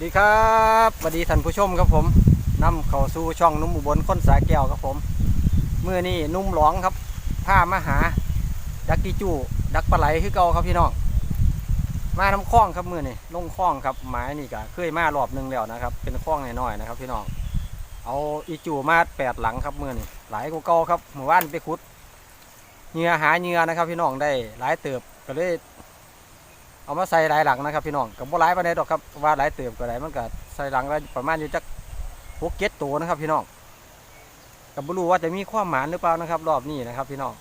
วัสดีครับสวัสดีท่านผู้ชมครับผมนำเข้าสู่ช่องนุ่มอุบลค้นสาแก้วครับผมเมื่อนี้นุ่มหลองครับผ้ามาหา ดักกีจูดักปลาไหลคือเก่าครับพี่น้องมาน้ำคลองครับมื่อนี้ลงคลองครับหมายนี่ก็เคยมารอบหนึงแล้วนะครับ เป็นคลองน้อยๆนะครับ พี่น้องเอาอีจูมาแปดหลังครับมื่อนี้หลายกว่าเก่าครับเมื่อวานไปขุดเหงื่อหาเหงื่อนะครับ พี่น้องได้หลายเติบก็เลย เอามาใส่หลายหลังนะครับพี่น้องกับบ่หลายปานใดดอกครับว่าหลายเติบก็ได้มันก็ใส่หลังละประมาณอยู่จักหกเจ็ดตัวนะครับ พี่น้องกับบ่รู้ว่าจะมีความหมานหรือเปล่านะครับ รอบนี้นะครับ พี่น้อง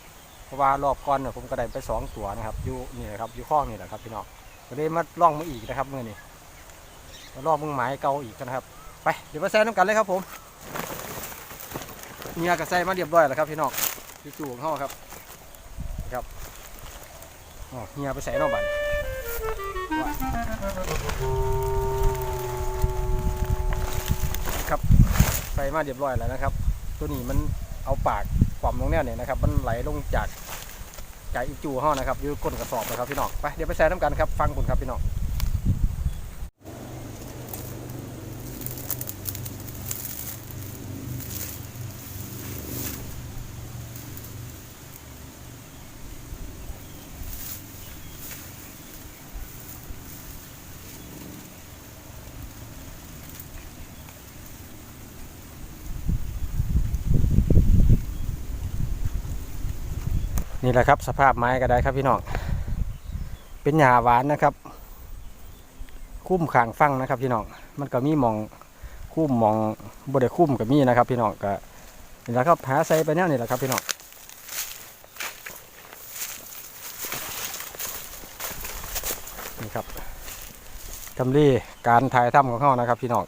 เพราะว่ารอบก่อนเนี่ยผมก็ได้ไปสองตัวนะครับอยู่นี่แหละครับอยู่ข้องนี่แหละครับพี่น้องก็เลยมาล่องมืออีกนะครับเมื่อนี้มารอบมึงหมายเกาอีกนะครับ ไปเดี๋ยวมาแซ่น้ำกันเลยครับผมเมียกับใส่มาเรียบร้อยแล้วครับ พี่น้องที่จู่ของเขาครับครับอ๋อเฮียไปใส่นอกบ้าน ครับใส่มาเรียบร้อยแล้วนะครับ ตัวนี้มันเอาปากกล่อมลงเนี่ยเนี่ยนะครับ มันไหลลงจากจากอีจูห้อนะครับอยืก้นกระสอบนะครับพี่น้องไปเดี๋ยวไปใส่น้ำกันครับฟังคุณครับพี่น้อง นี่แหละครับสภาพไม้ก็ได้ครับพี่น้องเป็นหญ้าหวานนะครับ คุ้มขางฟังนะครับ พี่น้องมันก็มีมองคุ้มมองบไดคุ้มกับมีนะครับ พี่น้องก็นี่แหละครับหาใส่ไปเนี่ยนี่แหละครับพี่น้องนี่ครับทำรีการถ่ายทำของเขานะครับ พี่น้อง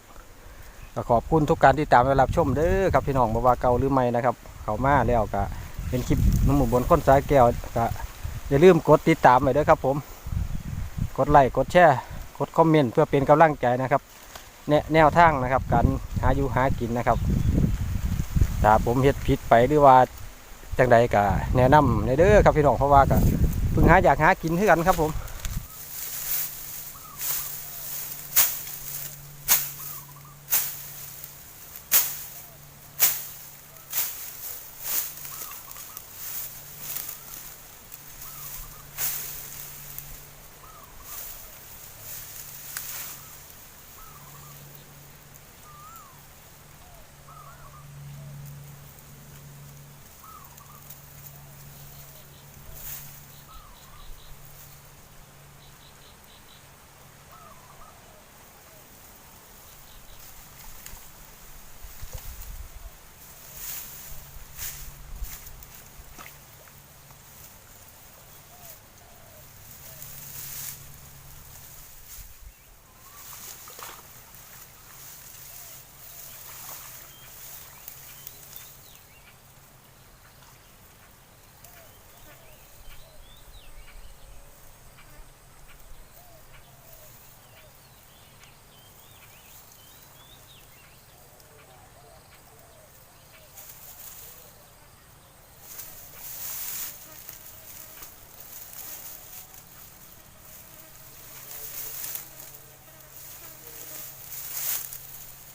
ก็ขอบคุณทุกการที่ตามและรับชมเด้อครับพี่น้องบ่ว่าเก่าหรือไม่นะครับ เขามาแล้วก็เป็นคลิป น้ำหมูบนค้นสายแก้วก็อย่าลืมกดติดตามไปด้วยครับผม กดไลค์กดแชร์กดคอมเมนต์เพื่อเป็นกำลังใจนะครับแนแนวทางนะครับการหาอยู่หากินนะครับถ้าผมเฮ็ดผิดไปหรือว่าจังใดก็แนะนำในเด้อครับพี่น้องเพราะว่าก็เพิ่งหาอยากหากินเท่ากันครับผม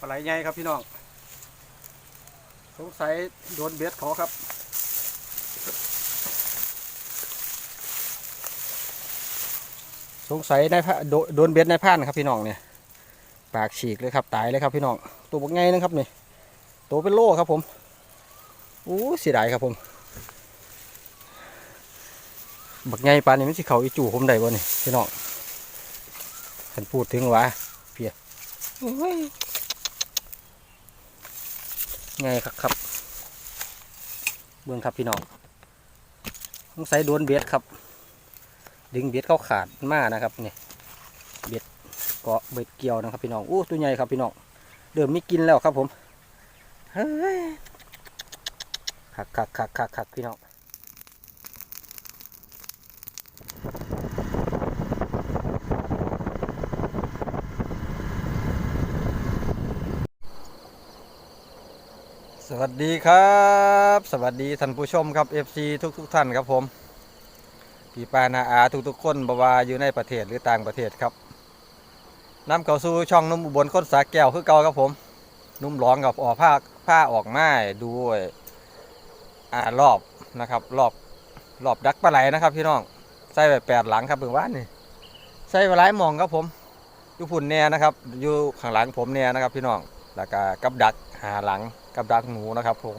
ไหลใหญ่ครับพี่น้องสงสัยโดนเบ็ดขาครับสงสัยในผ้าโดโดนเบ็ดในผ้านครับพี่น้องเนี่ยปากฉีกเลยครับตายเลยครับพี่น้องตัวบักไงนะครับนี่ตัวเป็นโล่ครับผมอู้เสียดายครับผม บักไงปลานี่มันสิเขาอีจู่ผมได้บ่นี่พี่น้องฉันพูดถึงว่าเพีย โอ้ยไงครับครับ เบื้องครับพี่น้องต้องใส่โดนเบ็ดครับ ดึงเบ็ดเข้าขาดมากนะครับเนี่ยเบ็ดเกาะเบ็ดเกี่ยวนะครับพี่น้องอู้ตัวใหญ่ครับพี่น้องเดิมไม่กินแล้วครับผมเฮ้ยคักคักคักคักคักพี่น้อง วัสดีครับ สวัสดีท่านผู้ชมครับ FC ทุกทุกๆท่านครับผมพี่ปานาอาทุกทุกๆคนบว่าอยู่ในประเทศหรือต่างประเทศครับนำเข้าสู่ช่องนุ่มอุบลคนสาแก้วคือเก่าครับผม นุ่มร้องกับออกผ้าผ้าออกไมาให้ดูอ่ารอบนะครับ รอบรอบดักปลาไหลนะครับพี่น้องใส่ไปแปดหลังครับเพิ่งว่านนี่ใส่ปลายหมองครับผมอยู่พุ่นแน่นะครับอยู่ข้างหลังผมแน่นะครับ พี่น้องแล้วก็กับดักหาหลัง กับดักหนูนะครับผม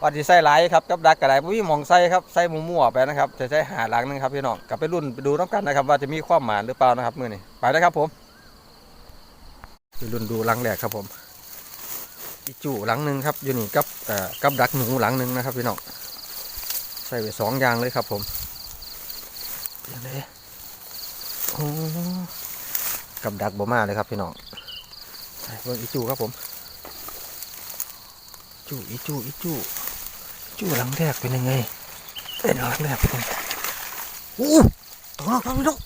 ว่าที่ใส่หลายครับกับดักกระไดพี่มองใส่ครับใส่มั่วๆไปนะครับจะใช้หาหลังนึงครับพี่น้องกลับไปรุ่นไปดูน้ำกันนะครับ ว่าจะมีความหมานหรือเปล่านะครับมือนี้ไปนะครับผมไปรุ่นดูหลังแรกครับผมอีจู่หลังหนึ่งครับอยู่นี่กับเอ่อกับดักหนูหลังหนึ่งนะครับพี่น้องใส่ไปสองอย่างเลยครับผมเดี๋ยวเลยโอ้กับดักบ่มาเลยครับพี่น้องใส่เบิ่งอีจู่ครับผม จู่อีจู่อีจู่จู่หลังแรกเป็นยังไงเอ้ยหลังแรกเป็นยังไงโอ้ตัวน้องครับพี่น้อง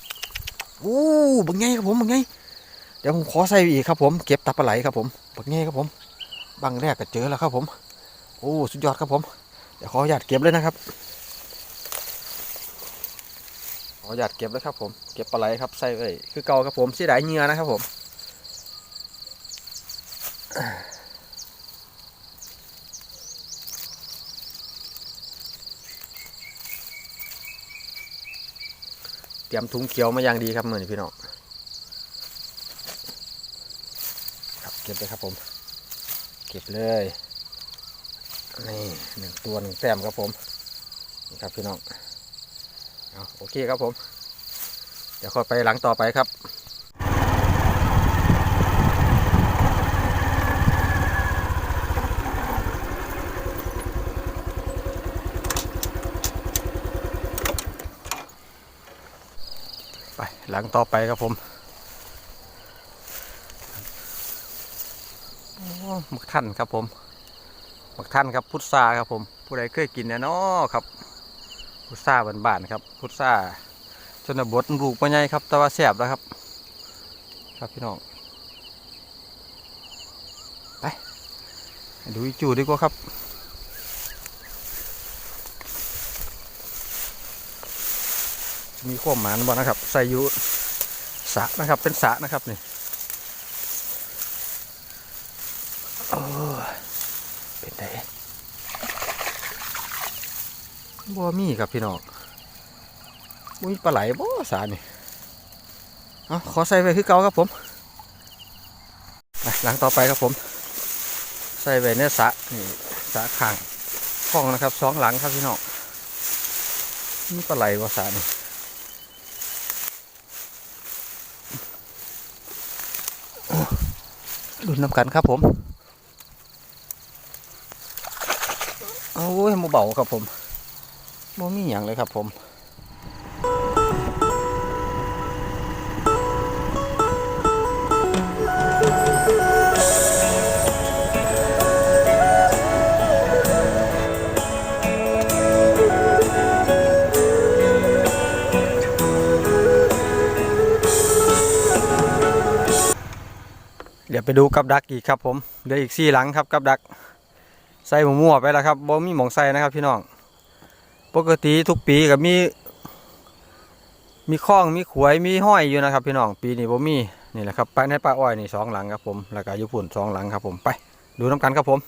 โอ้บังไงครับผมบังไงเดี๋ยวผมขอใส่อีกครับผมเก็บตับปลาไหลครับผมบังไงครับผมบังแรกก็เจอแล้วครับผม โอ้สุดยอดครับผมเดี๋ยวขออนุญาตเก็บเลยนะครับขออนุญาตเก็บเลยครับผมเก็บปลาไหลครับใส่ไว้คือเก่าครับผมเสียดายเงื่อนะครับผม รียมถุงเขียวมาอย่างดีครับมือนี้พี่น้องครับเก็บเลยครับผม เก็บเลยนี่หนึ่งตัวหนึ่งแต้มครับผมนี่ครับพี่น้องเอาโอเคครับผม เดี๋ยวค่อยไปหลังต่อไปครับ ลังต่อไปครับผมหมึกท่านครับผมหมึกท่านครับพุทราครับผม ผู้ใดเคยกินเนี่ยเนาะครับ พุทราบ้านๆครับ พุทราชนบทลูกปัญญครับ แต่ว่าแสบแล้วครับ ครับพี่น้องไปดูอีจูดีกว่าครับ มีข้อหมานบ่นะครับใส่อยูสะนะครับ เป็นสะนะครับนี่โอ้เป็นไงบ่มีครับพี่น้องบ่มีปลาไหลบ่สานี่เอาขอใส่ไว้คือเก่าครับผมไปหลังต่อไปครับผม ใส่ไว้ในสะนี่สะข้างคลองนะครับสองหลังครับพี่น้องมีปลาไหลบ่สานี่โอ้ ดุนน้ำกันครับผมโอ้ยมเบาครับผมบ่มีอย่างเลยครับผม ดี๋ยวไปดูกับดักอีกครับผมเดี๋ยวอีกสี่หลังครับกับดัก ใส่หมูมั่วไปแล้วครับบ่มีหมองใส่นะครับพี่น้อง ปกติทุกปีก็มี มีคล้องมีขวยมีห้อยอยู่นะครับ พี่น้องปีนี้บ่มีนี่แหละครับไปในป่าอ้อยนี่สองหลังครับผมแล้วก็ญี่ปุ่นสองหลังครับผมไป ดูน้ำกันครับผม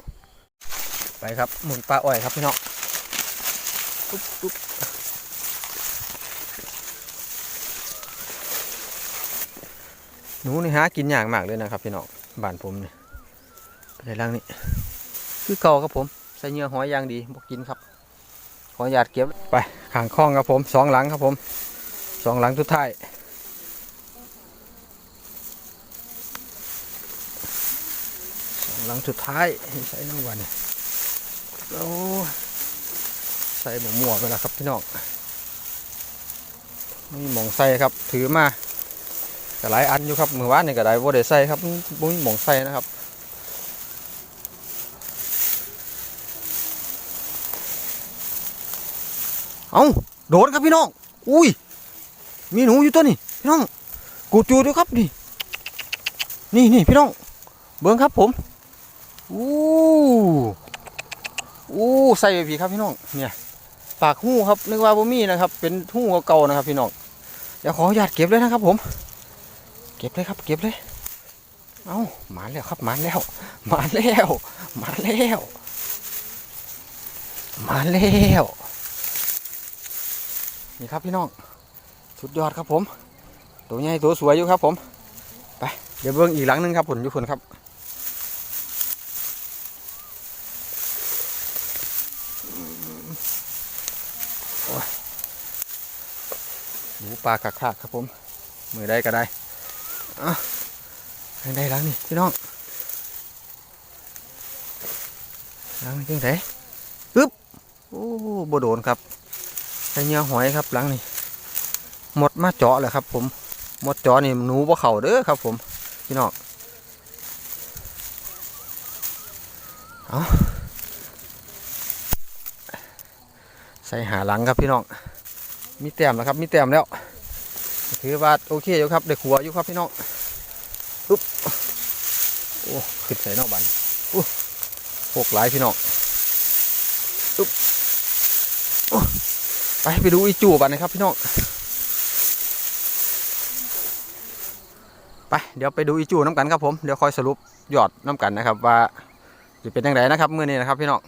ไปครับหมุนป่าอ้อยครับพี่น้องปุ๊บปุ๊บหนูนี่หากินอย่างมากเลยนะครับพี่น้อง บ้านผมนี่ในร่างนี้ คือเก่าครับผมใส่เหงื่อหอยอย่างดีบอกกินครับ ขออนุญาตเก็บไปขางคล้องครับผมสองหลังครับผมสองหลังทุดท้ายสองหลังสุดท้ายใส่น้ำวันนี่โอ้ใส่หมูหมวไปแล้วครับพี่น้องนี่หมองใส่ครับถือมา ก็หลายอันอยู่ครับมือวานนี่ก็ได้บ่ได้ใส่ครับบ่มีหมองใส่นะครับเอาโดนครับพี่น้อง อุ้ย มีหนูอยู่ตัวนี่พี่น้อง กูจูด้วยครับนี่ นี่นี่พี่น้อง เบิ้งครับผม อู้อู้ใส่ไปพี่ครับพี่น้อง เนี่ย ปากหู้ครับ นึกว่าบ่มีนะครับ เป็นหู้เก่าๆนะครับพี่น้อง เดี๋ยวขออนุญาตเก็บเลยนะครับผม เก็บเลยครับ เก็บเลย เอ้ามาแล้วครับมาแล้ว มาแล้ว มาแล้ว มาแล้วนี่ครับพี่น้อง สุดยอดครับผม ตัวใหญ่ตัวสวยอยู่ครับผม ไป เดี๋ยวเบิ่งอีกหลังนึงครับผลอยู่ผลครับ หมูปลาคักครับผม มือได้ก็ได้ อะให้ได้ล้วนี่พี่น้องล้างนี่จังไดปึ๊บโอ้บโดนครับใส่เนื้อหอยครับหลังนี่หมดมาเจาะเลยครับ ผมหมดเจาะนี่หนูบ่เข่าเด้อครับ ผมพี่น้องเอาใส่หาหลังครับพี่น้อง มีแต้มแล้วครับ มีแต้มแล้ว ถือว่าโอเคอยู่ครับเด็กหัวอยู่ครับพี่น้องปุ๊บโอ้ขึ้นใส่นอกบันอู้หกหลายพี่น้องปุ๊บโอ้ไปไปดูอีจูบันนะครับพี่น้องไปเดี๋ยวไปดูอีจูน้ำกันครับผมเดี๋ยวคอยสรุปยอดน้ำกันนะครับ ว่าจะเป็นยังไงนะครับมื่อนี้นะครับพี่น้อง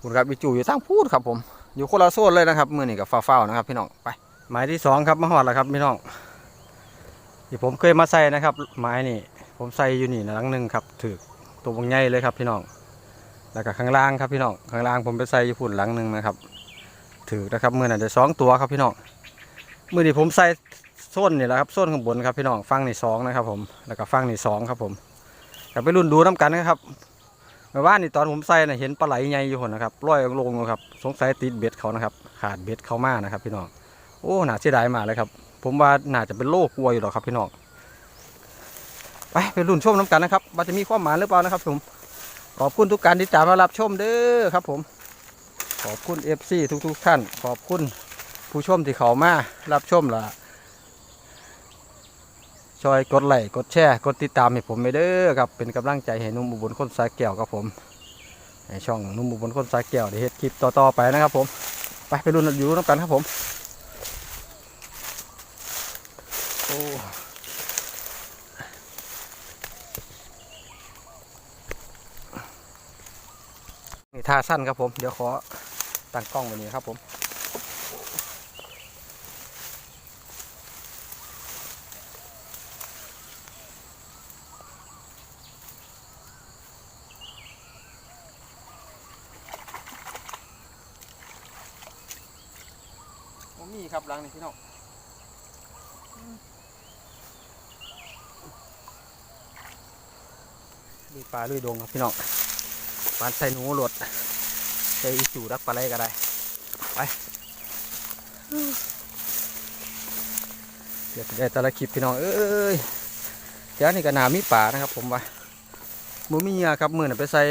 คุณครับอีจูอยู่ทั้งพูดครับผมอยู่คนละโซนเลยนะครับมือนี่กับฟ้าเฝ้านะครับพี่น้องไป หมายที่สองครับมาหอดแล้วครับพี่น้องที่ผมเคยมาใส่นะครับไม้นี่ผมใส่อยู่นี่นะหลังหนึ่งครับถือตัววงใหญ่เลยครับพี่น้องแล้วก็ข้างล่างครับพี่น้องข้างล่างผมไปใส่อยู่ฝุ่นหลังหนึ่งนะครับถือนะครับมือนั้นได้สองตัวครับพี่น้องมือนี่ผมใส่โซนนี่แหละครับโซนข้างบนครับพี่น้องฟังนี่สองนะครับผมแล้วก็ฟังนี่สองครับผมกับไปรุ่นดูน้ำกันนะครับเมื่อวานนี่ตอนผมใส่นะเห็นปลาไหลใหญ่อยู่หนนะครับลอยลงๆครับสงสัยติดเบ็ดเขานะครับ ขาดเบ็ดเขามากนะครับพี่น้อง โอ้หนาเสียดายมากเลยครับ ผมว่าน่าจะเป็นโรคกลัวอยู่หรอกครับพี่น้องไปไปรุ่นชมน้ำกันนะครับว่าจะมีความหมายหรือเปล่านะครับผมขอบคุณทุกการที่ตามมารับชมเด้อครับผม ขอบคุณเอฟซีทุกๆท่าน ขอบคุณผู้ชมที่เขามารับชมล่ะช่วยกดไลค์กดแชร์กดติดตามให้ผมไปเด้อครับเป็นกำลังใจให้นุ่มอุบลคนสายแก้วครับผมในช่องนุ่มอุบลคนสายแก้วเดี๋ยวเฮ็ดคลิปต่อๆไปนะครับผม ไปไปรุ่นอยู่น้ำกันครับผมโอ้นี่ ท่าสั้นครับผม เดี๋ยวขอตั้งกล้องไว้นี้ครับผมมีครับหลังนี่พี่น้องมีปลาลุยดงครับพี่น้องปลาใส่หนูหลด ใส่อีจูรักปลาไหลก็ได้ ไปเดี๋ยวสิได้แต่ละคลิปพี่น้อง เอ้ยเดี๋ยวนี่ก็นามีป่านะครับ ผมว่ามือมีเหงื่อครับมือน่ะไปใส่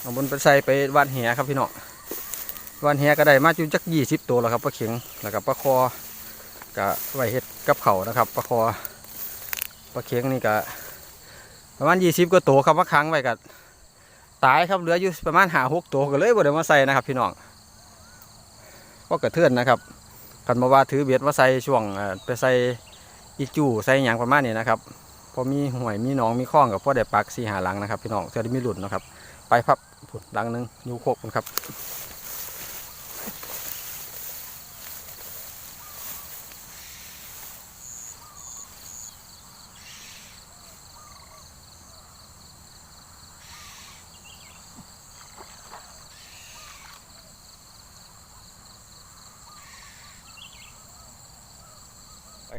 เอาบนไปใส่ไปวานแหครับพี่น้องวันแหก็ได้มาจุจักยี่สิบตัวแล้วครับปลาเข็งแล้วก็ปลาคอก็ไว้เฮ็ดกับเขานะครับปลาคอปลาเข็งนี่ก็ประมาณยี่สิบก็ตัวครับมาค้างไว้กับ ตายครับเหลืออยู่ประมาณหาหกตัวก็เลยบ่ได้มาใส่นะครับ พี่น้องก็กระเทือนนะครับกันมาว่าถือเบียดมาใส่ช่วงไปใส่อีจูใส่หยางประมาณนี้นะครับพอมีห่วยมีน้องมีคลองกับพ่อได้ปักสีหาหลังนะครับ พี่น้องจะได้มีหลุดนะครับ ไปพับผุดหลังหนึงอยูโคกครับ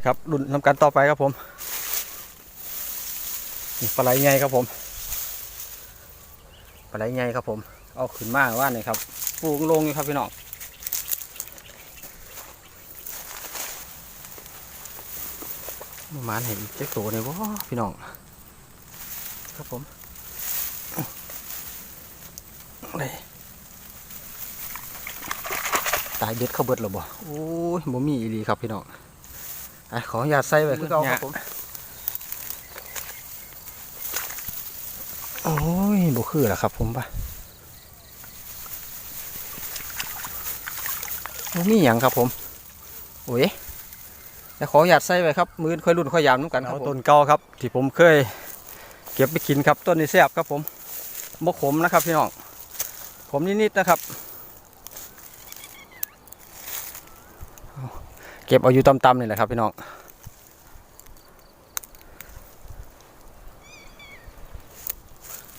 ครับรุ่นทำการต่อไปครับผมปลาไหลไงครับผมปลาไหลไงครับผม เอาขึ้นมาว่านี่ครับปูงลงอยู่ครับพี่น้องมาเห็นเจ๊กโตเนี่ยวะพี่น้องครับผมนี่ตายเด็ดเข้าเบิดหรอบ่โอ้ยบ่มีอีลีครับพี่น้อง อะขออนุญาตใส่ไว้คือเก่าครับผมโอ้ยบ่คือแล้วครับ ผมปะบ่มีหยังครับผมโอ้ยแล้วขออนุญาตใส่ไว้ครับมือค่อยรุ่นค่อยยามน้ำกันครับต้นเก่าครับ ที่ผมเคย เก็บไปกินครับต้นนี้แซ่บครับผมบกขมนะครับพี่น้องขมนิดๆนะครับ เก็บเอาอยู่ตำๆนี่แหละครับพี่น้อง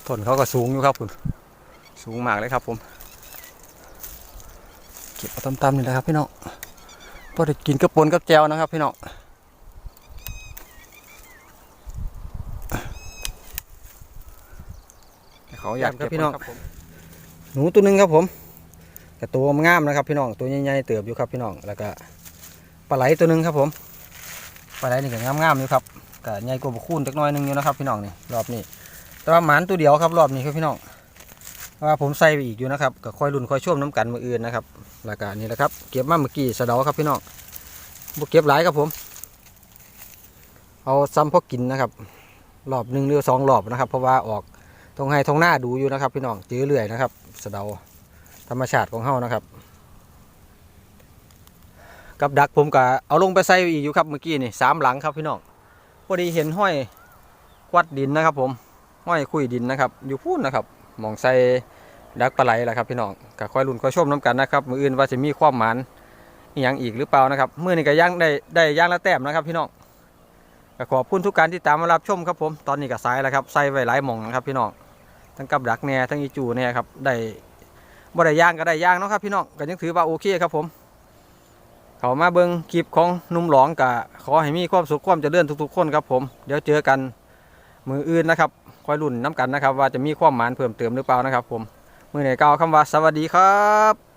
ต้นเขาก็สูงอยู่ครับคุณสูงมากเลยครับผม เก็บเอาตำๆนี่แหละครับพี่น้องพอได้กินกระปนกับแจวนะครับพี่น้องเขาอยากเก็บพี่น้องหนูตัวหนึ่งครับผมแต่ตัวงามนะครับพี่น้องตัวใหญ่ๆเติบอยู่ครับพี่น้องแล้วก็ ปลาไหลตัวหนึ่งครับผมปลาไหลนี่ก็งามๆอยู่ครับก็ใหญ่กว่าบุคูนจักหน้อยหนึงอยู่นะครับพี่น้องนี่รอบนี้ แต่ว่าหมานตัวเดียวครับรอบนี้ครับพี่น้องเพราะว่าผมใส่ไปอีกอยู่นะครับก็ค่อยรุ่นค่อยช่วมน้ำกันมืออื่นนะครับแล้วก็นี่แหละครับเก็บมาเมื่อกี้สะเดาครับพี่น้องบุเก็บหลายครับผม เอาซ้ำพอกินนะครับรอบหนึ่งหรือสองรอบนะครับ เพราะว่าออกตรงให้ตรงหน้าดูอยู่นะครับ พี่น้องเจือเรื่อยนะครับ สะเดาธรรมชาติของเฮานะครับ กับดักผมก็เอาลงไปใส่อีกอยู่ครับเมื่อกี้นี่สามหลังครับพี่น้องพอดีเห็นห้อยควัดดินนะครับ ผมห้อยคุยดินนะครับ อยู่พูนนะครับมองใส่ดักปลาไหลแหละครับพี่น้องก็ค่อยลุ้นค่อยชมน้ำกันนะครับมืออื่นว่าจะมีความหมานอย่างอีกหรือเปล่านะครับเมื่อนี้ก็ย่างได้ได้ย่างละแต้มนะครับ พี่น้องก็ขอบคุณทุกการที่ตามมารับชมครับผมตอนนี้ก็สายแล้วครับใส่ไว้หลายหมองนะครับ พี่น้องทั้งกับดักแน่ทั้งอีจูแน่ครับได้บ่ได้ย่างก็ได้ย่างเนาะครับพี่น้องก็ยังถือว่าโอเคครับผม เขามาเบิ้งคลิปของนุ่มหลองกะขอให้มีความสุขความเจริญทุก ๆ คนครับผม เดี๋ยวเจอกันมืออื่นนะครับคอยรุ่นน้ำกันนะครับ ว่าจะมีความหมานเพิ่มเติมหรือเปล่านะครับ ผมมือไหนกล่าคำว่าสวัสดีครับ